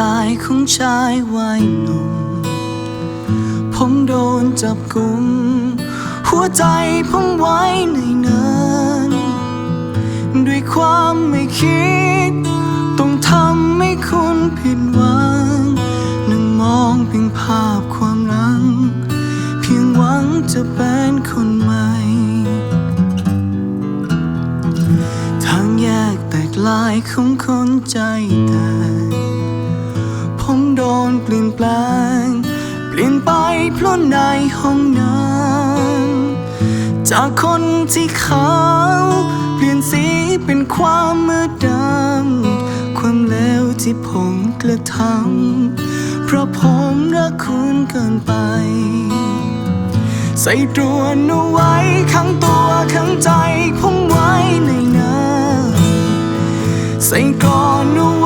ลายของชายวัยหนุ่ม ผมโดนจับกุม หัวใจผมไว้ในเนิน ด้วยความไม่คิด ต้องทำให้คุณผิดหวัง นั่งมองเพียงภาพความหลัง เพียงหวังจะเป็นคนใหม่ทางแยกแตกลายของคนใจแตก นเปลี่ยนแปลง เปลี่ยนไปเพราะในห้องนั้นจากคนที่ขาวเปลี่ยนสีเป็นความมืดดำความเลวที่ผมกระทำเพราะผมรักคุณเกินไป ใส่ตรวนเอาไว้ข้างตัวข้างใจผมไว้ในนั้นใส่กรอนเอาไว้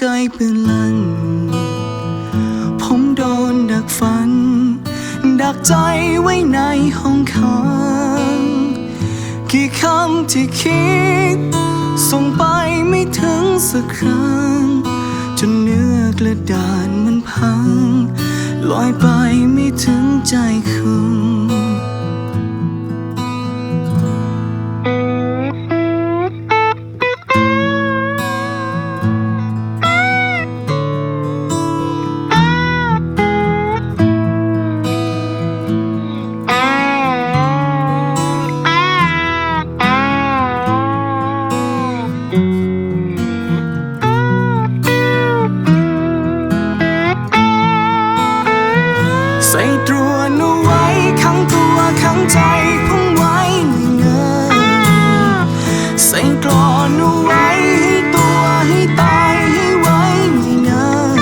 ราะไกลปืนลัน ผมโดนดักฟัน ดักใจไว้ในห้องขัง กี่คำที่คิด ส่งไปไม่ถึงสักครั้ง จนเนื้อกระดานมันพัง ลอยไปไม่ถึงใจคุณ ใส่ตรวนเอาไว้ข้างตัวข้างใจผมไว้ในเงินใส่กรอนเอาไว้ให้ตัวให้ตายให้ไว้ในนั้น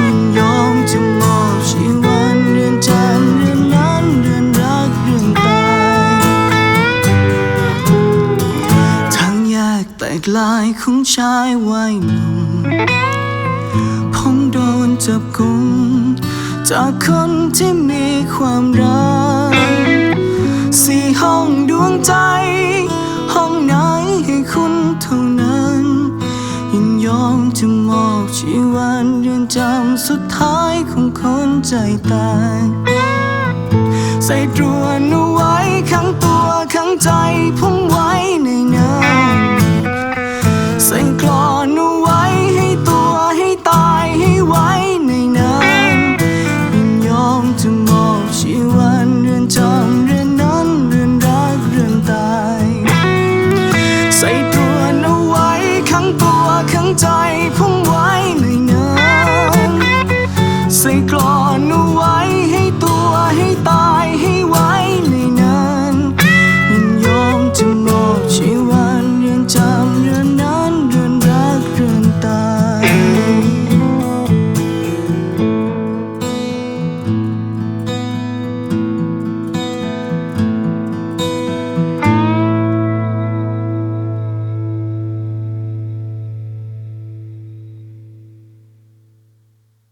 ยินยอมจะมอบชีวันเรื่องจำเรื่องนั้นเรื่องรักเรื่องตายทางแยกแตกลายของชายวัยหนุ่มผมโดนจับกุม จากคนที่มีความรักสี่ห้องดวงใจ ห้องไหนให้คุณเท่านั้น ยินยอมจะมอบชีวันเรือนจำสุดท้ายของคนใจแตกใส่ตรวนเอาไว้ข้างตัวข้างใจผมไว้